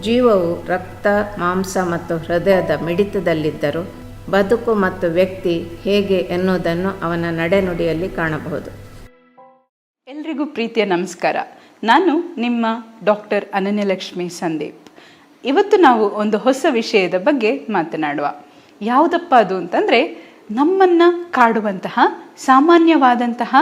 ಜೀವವು ರಕ್ತ, ಮಾಂಸ ಮತ್ತು ಹೃದಯದ ಮಿಡಿತದಲ್ಲಿದ್ದರೂ ಬದುಕು ಮತ್ತು ವ್ಯಕ್ತಿ ಹೇಗೆ ಎನ್ನುವುದನ್ನು ಅವನ ನಡೆನುಡಿಯಲ್ಲಿ ಕಾಣಬಹುದು. ಎಲ್ರಿಗೂ ಪ್ರೀತಿಯ ನಮಸ್ಕಾರ. ನಾನು ನಿಮ್ಮ ಡಾಕ್ಟರ್ ಅನನ್ಯಲಕ್ಷ್ಮಿ ಸಂದೀಪ್. ಇವತ್ತು ನಾವು ಒಂದು ಹೊಸ ವಿಷಯದ ಬಗ್ಗೆ ಮಾತನಾಡುವ. ಯಾವುದಪ್ಪ ಅದು ಅಂತಂದರೆ ನಮ್ಮನ್ನು ಕಾಡುವಂತಹ, ಸಾಮಾನ್ಯವಾದಂತಹ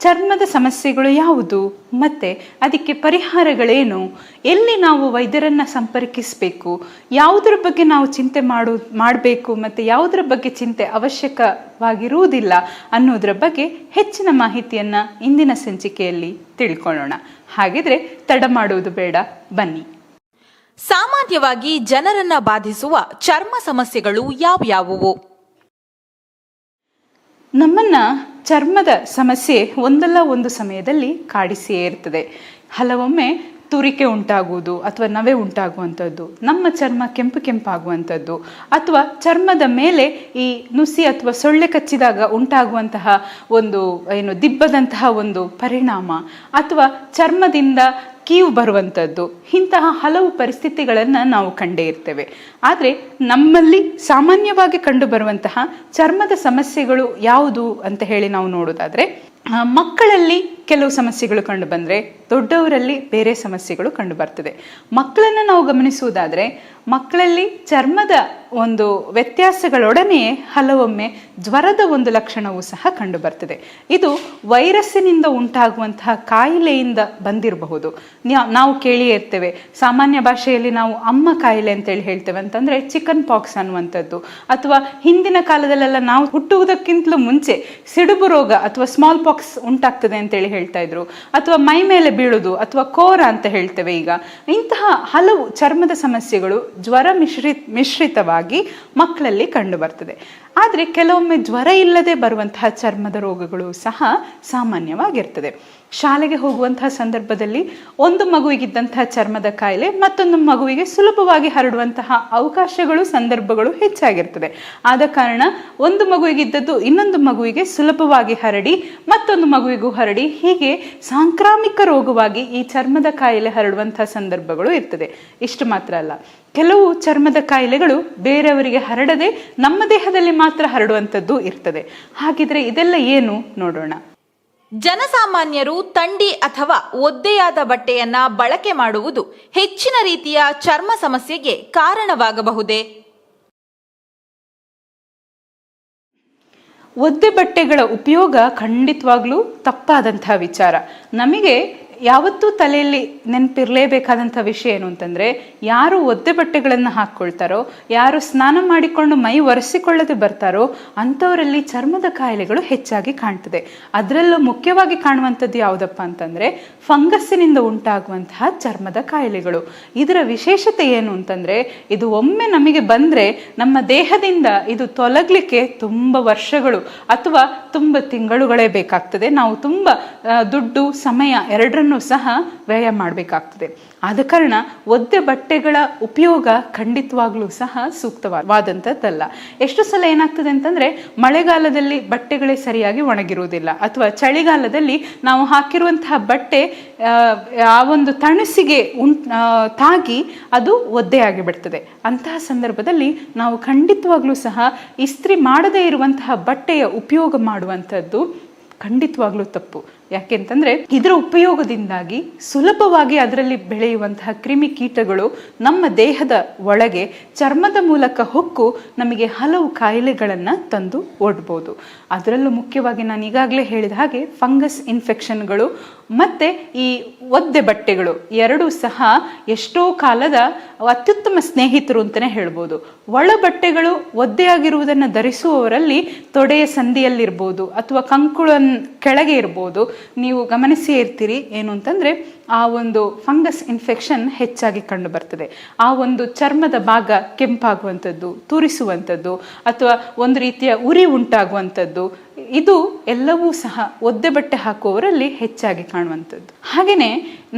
ಚರ್ಮದ ಸಮಸ್ಯೆಗಳು ಯಾವುದು? ಮತ್ತು ಅದಕ್ಕೆ ಪರಿಹಾರಗಳೇನು? ಎಲ್ಲಿ ನಾವು ವೈದ್ಯರನ್ನು ಸಂಪರ್ಕಿಸಬೇಕು? ಯಾವುದರ ಬಗ್ಗೆ ನಾವು ಚಿಂತೆ ಮಾಡು, ಮಾಡಬೇಕು? ಮತ್ತು ಯಾವುದರ ಬಗ್ಗೆ ಚಿಂತೆ ಅವಶ್ಯಕವಾಗಿರುವುದಿಲ್ಲ ಅನ್ನೋದರ ಬಗ್ಗೆ ಹೆಚ್ಚಿನ ಮಾಹಿತಿಯನ್ನು ಇಂದಿನ ಸಂಚಿಕೆಯಲ್ಲಿ ತಿಳ್ಕೊಳ್ಳೋಣ. ಹಾಗಿದ್ರೆ ತಡ ಮಾಡುವುದು ಬೇಡ. ಬನ್ನಿ. ಸಾಮಾನ್ಯವಾಗಿ ಜನರನ್ನ ಬಾಧಿಸುವ ಚರ್ಮ ಸಮಸ್ಯೆಗಳು ಯಾವ್ಯಾವುವು? ನಮ್ಮನ್ನ ಚರ್ಮದ ಸಮಸ್ಯೆ ಒಂದಲ್ಲ ಒಂದು ಸಮಯದಲ್ಲಿ ಕಾಡಿಸಿಯೇ ಇರ್ತದೆ. ಹಲವೊಮ್ಮೆ ತುರಿಕೆ ಉಂಟಾಗುವುದು ಅಥವಾ ನವೆ ಉಂಟಾಗುವಂಥದ್ದು, ನಮ್ಮ ಚರ್ಮ ಕೆಂಪು ಕೆಂಪಾಗುವಂಥದ್ದು ಅಥವಾ ಚರ್ಮದ ಮೇಲೆ ಈ ನುಸಿ ಅಥವಾ ಸೊಳ್ಳೆ ಕಚ್ಚಿದಾಗ ಉಂಟಾಗುವಂತಹ ಒಂದು, ಏನು, ದಿಬ್ಬದಂತಹ ಒಂದು ಪರಿಣಾಮ ಅಥವಾ ಚರ್ಮದಿಂದ ಕೀವು ಬರುವಂಥದ್ದು ಇಂತಹ ಹಲವು ಪರಿಸ್ಥಿತಿಗಳನ್ನು ನಾವು ಕಂಡೇ ಇರ್ತೇವೆ. ಆದರೆ ನಮ್ಮಲ್ಲಿ ಸಾಮಾನ್ಯವಾಗಿ ಕಂಡುಬರುವಂತಹ ಚರ್ಮದ ಸಮಸ್ಯೆಗಳು ಯಾವುದು ಅಂತ ಹೇಳಿ ನಾವು ನೋಡೋದಾದರೆ ಮಕ್ಕಳಲ್ಲಿ ಕೆಲವು ಸಮಸ್ಯೆಗಳು ಕಂಡು ಬಂದರೆ ದೊಡ್ಡವರಲ್ಲಿ ಬೇರೆ ಸಮಸ್ಯೆಗಳು ಕಂಡು ಬರ್ತದೆ. ಮಕ್ಕಳನ್ನು ನಾವು ಗಮನಿಸುವುದಾದರೆ, ಮಕ್ಕಳಲ್ಲಿ ಚರ್ಮದ ಒಂದು ವ್ಯತ್ಯಾಸಗಳೊಡನೆಯೇ ಹಲವೊಮ್ಮೆ ಜ್ವರದ ಒಂದು ಲಕ್ಷಣವೂ ಸಹ ಕಂಡು ಬರ್ತದೆ. ಇದು ವೈರಸ್ಸಿನಿಂದ ಉಂಟಾಗುವಂತಹ ಕಾಯಿಲೆಯಿಂದ ಬಂದಿರಬಹುದು. ನಾವು ಕೇಳಿಯೇ ಇರ್ತೇವೆ, ಸಾಮಾನ್ಯ ಭಾಷೆಯಲ್ಲಿ ನಾವು ಅಮ್ಮ ಕಾಯಿಲೆ ಅಂತೇಳಿ ಹೇಳ್ತೇವೆ ಅಂತಂದ್ರೆ ಚಿಕನ್ ಪಾಕ್ಸ್ ಅನ್ನುವಂಥದ್ದು. ಅಥವಾ ಹಿಂದಿನ ಕಾಲದಲ್ಲೆಲ್ಲ ನಾವು ಹುಟ್ಟುವುದಕ್ಕಿಂತಲೂ ಮುಂಚೆ ಸಿಡುಬು ರೋಗ ಅಥವಾ ಸ್ಮಾಲ್ ಪಾಕ್ಸ್ ಉಂಟಾಗ್ತದೆ ಅಂತೇಳಿ ಹೇಳ್ತಾ ಇದ್ರು. ಅಥವಾ ಮೈ ಮೇಲೆ ಬೀಳುದು ಅಥವಾ ಕೋರ ಅಂತ ಹೇಳ್ತೇವೆ ಈಗ. ಇಂತಹ ಹಲವು ಚರ್ಮದ ಸಮಸ್ಯೆಗಳು ಜ್ವರ ಮಿಶ್ರಿತ ಮಿಶ್ರಿತವಾಗಿ ಮಕ್ಕಳಲ್ಲಿ ಕಂಡು ಬರ್ತದೆ. ಆದರೆ ಕೆಲವೊಮ್ಮೆ ಜ್ವರ ಇಲ್ಲದೆ ಬರುವಂತಹ ಚರ್ಮದ ರೋಗಗಳು ಸಹ ಸಾಮಾನ್ಯವಾಗಿರ್ತದೆ. ಶಾಲೆಗೆ ಹೋಗುವಂತಹ ಸಂದರ್ಭದಲ್ಲಿ ಒಂದು ಮಗುವಿಗಿದ್ದಂತಹ ಚರ್ಮದ ಕಾಯಿಲೆ, ಮತ್ತೊಂದು ಮಗುವಿಗೆ ಸುಲಭವಾಗಿ ಹರಡುವಂತಹ ಅವಕಾಶಗಳು, ಸಂದರ್ಭಗಳು ಹೆಚ್ಚಾಗಿರ್ತದೆ. ಆದ ಕಾರಣ ಒಂದು ಮಗುವಿಗಿದ್ದದ್ದು ಇನ್ನೊಂದು ಮಗುವಿಗೆ ಸುಲಭವಾಗಿ ಹರಡಿ, ಮತ್ತೊಂದು ಮಗುವಿಗೂ ಹರಡಿ ಹೀಗೆ ಸಾಂಕ್ರಾಮಿಕ ರೋಗವಾಗಿ ಈ ಚರ್ಮದ ಕಾಯಿಲೆ ಹರಡುವಂತಹ ಸಂದರ್ಭಗಳು ಇರ್ತದೆ. ಇಷ್ಟು ಮಾತ್ರ ಅಲ್ಲ. ಕೆಲವು ಚರ್ಮದ ಕಾಯಿಲೆಗಳು ಬೇರೆಯವರಿಗೆ ಹರಡದೆ ನಮ್ಮ ದೇಹದಲ್ಲಿ ಮಾತ್ರ ಹರಡುವಂಥದ್ದು ಇರ್ತದೆ. ಹಾಗಿದ್ರೆ ಇದೆಲ್ಲ ಏನು ನೋಡೋಣ. ಜನಸಾಮಾನ್ಯರು ತಂಡಿ ಅಥವಾ ಒದ್ದೆಯಾದ ಬಟ್ಟೆಯನ್ನ ಬಳಕೆ ಮಾಡುವುದು ಹೆಚ್ಚಿನ ರೀತಿಯ ಚರ್ಮ ಸಮಸ್ಯೆಗೆ ಕಾರಣವಾಗಬಹುದೇ? ಒದ್ದೆ ಬಟ್ಟೆಗಳ ಉಪಯೋಗ ಖಂಡಿತವಾಗ್ಲೂ ತಪ್ಪಾದಂತಹ ವಿಚಾರ. ನಮಗೆ ಯಾವತ್ತೂ ತಲೆಯಲ್ಲಿ ನೆನಪಿರಲೇಬೇಕಾದಂಥ ವಿಷಯ ಏನು ಅಂತಂದರೆ, ಯಾರು ಒದ್ದೆ ಬಟ್ಟೆಗಳನ್ನು ಹಾಕ್ಕೊಳ್ತಾರೋ, ಯಾರು ಸ್ನಾನ ಮಾಡಿಕೊಂಡು ಮೈ ಒರೆಸಿಕೊಳ್ಳದೆ ಬರ್ತಾರೋ, ಅಂಥವರಲ್ಲಿ ಚರ್ಮದ ಕಾಯಿಲೆಗಳು ಹೆಚ್ಚಾಗಿ ಕಾಣ್ತದೆ. ಅದರಲ್ಲೂ ಮುಖ್ಯವಾಗಿ ಕಾಣುವಂಥದ್ದು ಯಾವುದಪ್ಪ ಅಂತಂದರೆ, ಫಂಗಸ್ಸಿನಿಂದ ಉಂಟಾಗುವಂತಹ ಚರ್ಮದ ಕಾಯಿಲೆಗಳು. ಇದರ ವಿಶೇಷತೆ ಏನು ಅಂತಂದರೆ, ಇದು ಒಮ್ಮೆ ನಮಗೆ ಬಂದರೆ ನಮ್ಮ ದೇಹದಿಂದ ಇದು ತೊಲಗಲಿಕ್ಕೆ ತುಂಬ ವರ್ಷಗಳು ಅಥವಾ ತುಂಬ ತಿಂಗಳುಗಳೇ ಬೇಕಾಗ್ತದೆ. ನಾವು ತುಂಬ ದುಡ್ಡು, ಸಮಯ ಎರಡರನ್ನೂ ಸಹ ವ್ಯಯ ಮಾಡಬೇಕಾಗ್ತದೆ. ಆದ ಕಾರಣ ಒದ್ದೆ ಬಟ್ಟೆಗಳ ಉಪಯೋಗ ಖಂಡಿತವಾಗ್ಲೂ ಸಹ ಸೂಕ್ತವಾದಂಥದ್ದಲ್ಲ. ಎಷ್ಟು ಸಲ ಏನಾಗ್ತದೆ ಅಂತಂದ್ರೆ ಮಳೆಗಾಲದಲ್ಲಿ ಬಟ್ಟೆಗಳೇ ಸರಿಯಾಗಿ ಒಣಗಿರುವುದಿಲ್ಲ. ಅಥವಾ ಚಳಿಗಾಲದಲ್ಲಿ ನಾವು ಹಾಕಿರುವಂತಹ ಬಟ್ಟೆ ಆ, ಒಂದು ತಣಸಿಗೆ ತಾಗಿ ಅದು ಒದ್ದೆಯಾಗಿ ಬಿಡ್ತದೆ ಅಂತಹ ಸಂದರ್ಭದಲ್ಲಿ ನಾವು ಖಂಡಿತವಾಗ್ಲೂ ಸಹ ಇಸ್ತ್ರಿ ಮಾಡದೇ ಇರುವಂತಹ ಬಟ್ಟೆಯ ಉಪಯೋಗ ಮಾಡುವಂಥದ್ದು ಖಂಡಿತವಾಗ್ಲೂ ತಪ್ಪು. ಯಾಕೆಂತಂದ್ರೆ ಇದರ ಉಪಯೋಗದಿಂದಾಗಿ ಸುಲಭವಾಗಿ ಅದರಲ್ಲಿ ಬೆಳೆಯುವಂತಹ ಕ್ರಿಮಿ ಕೀಟಗಳು ನಮ್ಮ ದೇಹದ ಒಳಗೆ ಚರ್ಮದ ಮೂಲಕ ಹೊಕ್ಕು ನಮಗೆ ಹಲವು ಕಾಯಿಲೆಗಳನ್ನು ತಂದು ಒಡ್ಬೋದು. ಅದರಲ್ಲೂ ಮುಖ್ಯವಾಗಿ ನಾನು ಈಗಾಗಲೇ ಹೇಳಿದ ಹಾಗೆ ಫಂಗಸ್ ಇನ್ಫೆಕ್ಷನ್ಗಳು ಮತ್ತೆ ಈ ಒದ್ದೆ ಬಟ್ಟೆಗಳು ಎರಡೂ ಸಹ ಎಷ್ಟೋ ಕಾಲದ ಅತ್ಯುತ್ತಮ ಸ್ನೇಹಿತರು ಅಂತಲೇ ಹೇಳ್ಬೋದು. ಒಳ ಬಟ್ಟೆಗಳು ಒದ್ದೆಯಾಗಿರುವುದನ್ನು ಧರಿಸುವವರಲ್ಲಿ ತೊಡೆಯ ಸಂದಿಯಲ್ಲಿರ್ಬೋದು ಅಥವಾ ಕಂಕುಳನ್ ಕೆಳಗೆ ಇರ್ಬೋದು. ನೀವು ಗಮನಿಸೇ ಇರ್ತೀರಿ ಏನು ಅಂತಂದರೆ ಆ ಒಂದು ಫಂಗಸ್ ಇನ್ಫೆಕ್ಷನ್ ಹೆಚ್ಚಾಗಿ ಕಂಡು ಬರ್ತದೆ. ಆ ಒಂದು ಚರ್ಮದ ಭಾಗ ಕೆಂಪಾಗುವಂಥದ್ದು, ತುರಿಸುವಂಥದ್ದು, ಅಥವಾ ಒಂದು ರೀತಿಯ ಉರಿ ಉಂಟಾಗುವಂಥದ್ದು ಇದು ಎಲ್ಲವೂ ಸಹ ಒದ್ದೆ ಬಟ್ಟೆ ಹಾಕುವವರಲ್ಲಿ ಹೆಚ್ಚಾಗಿ ಕಾಣುವಂಥದ್ದು. ಹಾಗೆಯೇ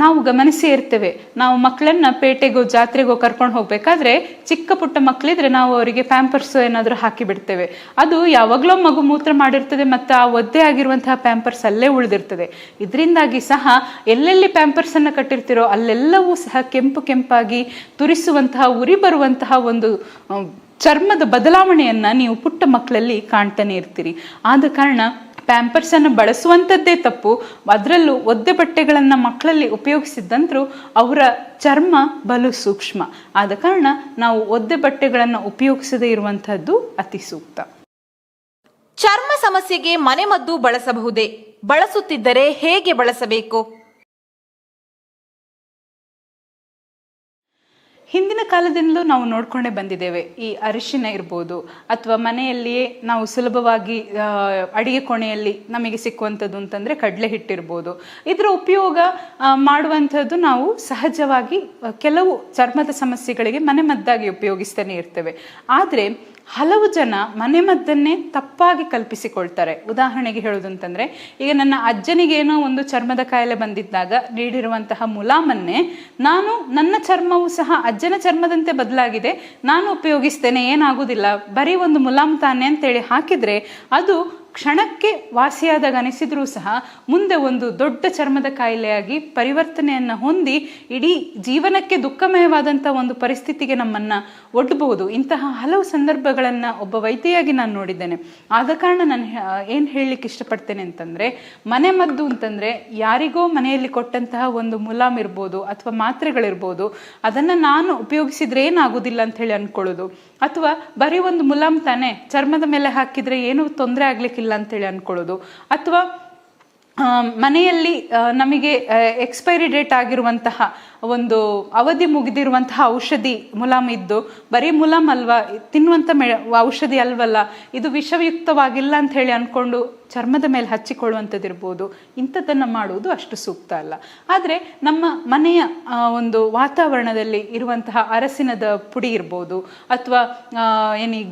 ನಾವು ಗಮನಿಸಿ ಇರ್ತೇವೆ, ನಾವು ಮಕ್ಕಳನ್ನ ಪೇಟೆಗೋ ಜಾತ್ರೆಗೋ ಕರ್ಕೊಂಡು ಹೋಗಬೇಕಾದ್ರೆ ಚಿಕ್ಕ ಪುಟ್ಟ ಮಕ್ಕಳಿದ್ರೆ ನಾವು ಅವರಿಗೆ ಪ್ಯಾಂಪರ್ಸ್ ಏನಾದರೂ ಹಾಕಿ ಬಿಡ್ತೇವೆ. ಅದು ಯಾವಾಗಲೂ ಮಗು ಮೂತ್ರ ಮಾಡಿರ್ತದೆ ಮತ್ತು ಆ ಒದ್ದೆ ಆಗಿರುವಂತಹ ಪ್ಯಾಂಪರ್ಸ್ ಅಲ್ಲೇ ಉಳಿದಿರ್ತದೆ. ಇದರಿಂದಾಗಿ ಸಹ ಎಲ್ಲೆಲ್ಲಿ ಪ್ಯಾಂಪರ್ಸ್ ಕಟ್ಟಿರ್ತೀರೋ ಅಲ್ಲೆಲ್ಲವೂ ಸಹ ಕೆಂಪು ಕೆಂಪಾಗಿ ತುರಿಸುವಂತಹ, ಉರಿ ಬರುವಂತಹ ಒಂದು ಚರ್ಮದ ಬದಲಾವಣೆಯನ್ನ ನೀವು ಪುಟ್ಟ ಮಕ್ಕಳಲ್ಲಿ ಕಾಣ್ತಾನೆ ಇರ್ತೀರಿ. ಆದ ಕಾರಣ ಪ್ಯಾಂಪರ್ಸ್ ಅನ್ನು ಬಳಸುವಂಥದ್ದೇ ತಪ್ಪು. ಅದರಲ್ಲೂ ಒದ್ದೆ ಬಟ್ಟೆಗಳನ್ನು ಮಕ್ಕಳಲ್ಲಿ ಉಪಯೋಗಿಸಿದ್ದಂತರೂ ಅವರ ಚರ್ಮ ಬಲು ಸೂಕ್ಷ್ಮ. ಆದ ಕಾರಣ ನಾವು ಒದ್ದೆ ಬಟ್ಟೆಗಳನ್ನು ಉಪಯೋಗಿಸದೇ ಇರುವಂಥದ್ದು ಅತಿ ಸೂಕ್ತ. ಚರ್ಮ ಸಮಸ್ಯೆಗೆ ಮನೆಮದ್ದು ಬಳಸಬಹುದೇ? ಬಳಸುತ್ತಿದ್ದರೆ ಹೇಗೆ ಬಳಸಬೇಕು? ಹಿಂದಿನ ಕಾಲದಿಂದಲೂ ನಾವು ನೋಡ್ಕೊಂಡೇ ಬಂದಿದ್ದೇವೆ. ಈ ಅರಿಶಿನ ಇರ್ಬೋದು ಅಥವಾ ಮನೆಯಲ್ಲಿಯೇ ನಾವು ಸುಲಭವಾಗಿ ಅಡಿಗೆ ಕೋಣೆಯಲ್ಲಿ ನಮಗೆ ಸಿಕ್ಕುವಂಥದ್ದು ಅಂತಂದರೆ ಕಡಲೆ ಹಿಟ್ಟಿರ್ಬೋದು ಇದರ ಉಪಯೋಗ ಮಾಡುವಂಥದ್ದು ನಾವು ಸಹಜವಾಗಿ ಕೆಲವು ಚರ್ಮದ ಸಮಸ್ಯೆಗಳಿಗೆ ಮನೆಮದ್ದಾಗಿ ಉಪಯೋಗಿಸ್ತಾನೆ ಇರ್ತೇವೆ. ಆದರೆ ಹಲವು ಜನ ಮನೆಮದ್ದನ್ನೇ ತಪ್ಪಾಗಿ ಕಲ್ಪಿಸಿಕೊಳ್ತಾರೆ. ಉದಾಹರಣೆಗೆ ಹೇಳೋದಂತಂದ್ರೆ ಈಗ ನನ್ನ ಅಜ್ಜನಿಗೇನೋ ಒಂದು ಚರ್ಮದ ಕಾಯಿಲೆ ಬಂದಿದ್ದಾಗ ನೀಡಿರುವಂತಹ ಮುಲಾಮನ್ನೇ ನಾನು ನನ್ನ ಚರ್ಮವು ಸಹ ಅಜ್ಜನ ಚರ್ಮದಂತೆ ಬದಲಾಗಿದೆ, ನಾನು ಉಪಯೋಗಿಸ್ತೇನೆ, ಏನಾಗುವುದಿಲ್ಲ, ಬರೀ ಒಂದು ಮುಲಾಮ್ ತಾನೆ ಅಂತೇಳಿ ಹಾಕಿದ್ರೆ ಅದು ಕ್ಷಣಕ್ಕೆ ವಾಸಿಯಾದಾಗ ಅನಿಸಿದ್ರೂ ಸಹ ಮುಂದೆ ಒಂದು ದೊಡ್ಡ ಚರ್ಮದ ಕಾಯಿಲೆಯಾಗಿ ಪರಿವರ್ತನೆಯನ್ನು ಹೊಂದಿ ಇಡೀ ಜೀವನಕ್ಕೆ ದುಃಖಮಯವಾದಂಥ ಒಂದು ಪರಿಸ್ಥಿತಿಗೆ ನಮ್ಮನ್ನ ಒಡ್ಡಬಹುದು ಇಂತಹ ಹಲವು ಸಂದರ್ಭಗಳನ್ನು ಒಬ್ಬ ವೈದ್ಯೆಯಾಗಿ ನಾನು ನೋಡಿದ್ದೇನೆ. ಆದ ಕಾರಣ ನಾನು ಏನು ಹೇಳಲಿಕ್ಕೆ ಇಷ್ಟಪಡ್ತೇನೆ ಅಂತಂದ್ರೆ, ಮನೆ ಮದ್ದು ಅಂತಂದ್ರೆ ಯಾರಿಗೋ ಮನೆಯಲ್ಲಿ ಕೊಟ್ಟಂತಹ ಒಂದು ಮುಲಾಮ್ ಇರ್ಬೋದು ಅಥವಾ ಮಾತ್ರೆಗಳಿರ್ಬೋದು, ಅದನ್ನ ನಾನು ಉಪಯೋಗಿಸಿದ್ರೆ ಏನಾಗುದಿಲ್ಲ ಅಂತ ಹೇಳಿ ಅನ್ಕೊಳ್ಳೋದು. ಅಥವಾ ಬರೀ ಒಂದು ಮುಲಾಮ್ ತಾನೆ, ಚರ್ಮದ ಮೇಲೆ ಹಾಕಿದ್ರೆ ಏನೂ ತೊಂದರೆ ಆಗ್ಲಿಕ್ಕಿಲ್ಲ ಅಂತೇಳಿ ಅನ್ಕೊಳ್ಳೋದು. ಅಥವಾ ಮನೆಯಲ್ಲಿ ನಮಗೆ ಎಕ್ಸ್ಪೈರಿ ಡೇಟ್ ಆಗಿರುವಂತಹ ಒಂದು ಅವಧಿ ಮುಗಿದಿರುವಂತಹ ಔಷಧಿ ಮುಲಾಮ್ ಇದ್ದು, ಬರೀ ಮುಲಾಮ್ ಅಲ್ವಾ ತಿನ್ನುವಂಥ ಮೆ, ಔಷಧಿ ಅಲ್ವಲ್ಲ, ಇದು ವಿಷಯುಕ್ತವಾಗಿಲ್ಲ ಅಂತ ಹೇಳಿ ಅಂದ್ಕೊಂಡು ಚರ್ಮದ ಮೇಲೆ ಹಚ್ಚಿಕೊಳ್ಳುವಂಥದ್ದಿರ್ಬೋದು. ಇಂಥದ್ದನ್ನು ಮಾಡುವುದು ಅಷ್ಟು ಸೂಕ್ತ ಅಲ್ಲ. ಆದರೆ, ನಮ್ಮ ಮನೆಯ ಒಂದು ವಾತಾವರಣದಲ್ಲಿ ಇರುವಂತಹ ಅರಸಿನದ ಪುಡಿ ಇರ್ಬೋದು, ಅಥವಾ ಏನಿ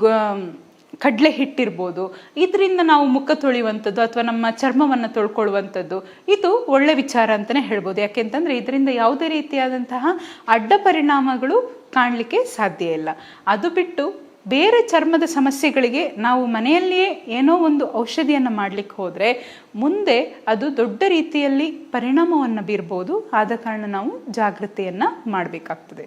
ಕಡಲೆ ಹಿಟ್ಟಿರ್ಬೋದು. ಇದರಿಂದ ನಾವು ಮುಖ ತೊಳೆಯುವಂಥದ್ದು ಅಥವಾ ನಮ್ಮ ಚರ್ಮವನ್ನು ತೊಳ್ಕೊಳ್ಳುವಂಥದ್ದು, ಇದು ಒಳ್ಳೆ ವಿಚಾರ ಅಂತಲೇ ಹೇಳ್ಬೋದು. ಯಾಕೆಂತಂದರೆ ಇದರಿಂದ ಯಾವುದೇ ರೀತಿಯಾದಂತಹ ಅಡ್ಡ ಪರಿಣಾಮಗಳು ಕಾಣಲಿಕ್ಕೆ ಸಾಧ್ಯ ಇಲ್ಲ. ಅದು ಬಿಟ್ಟು ಬೇರೆ ಚರ್ಮದ ಸಮಸ್ಯೆಗಳಿಗೆ ನಾವು ಮನೆಯಲ್ಲಿಯೇ ಏನೋ ಒಂದು ಔಷಧಿಯನ್ನು ಮಾಡಲಿಕ್ಕೆ ಹೋದರೆ ಮುಂದೆ ಅದು ದೊಡ್ಡ ರೀತಿಯಲ್ಲಿ ಪರಿಣಾಮವನ್ನು ಬೀರ್ಬೋದು. ಆದ ಕಾರಣ ನಾವು ಜಾಗೃತಿಯನ್ನು ಮಾಡಬೇಕಾಗ್ತದೆ.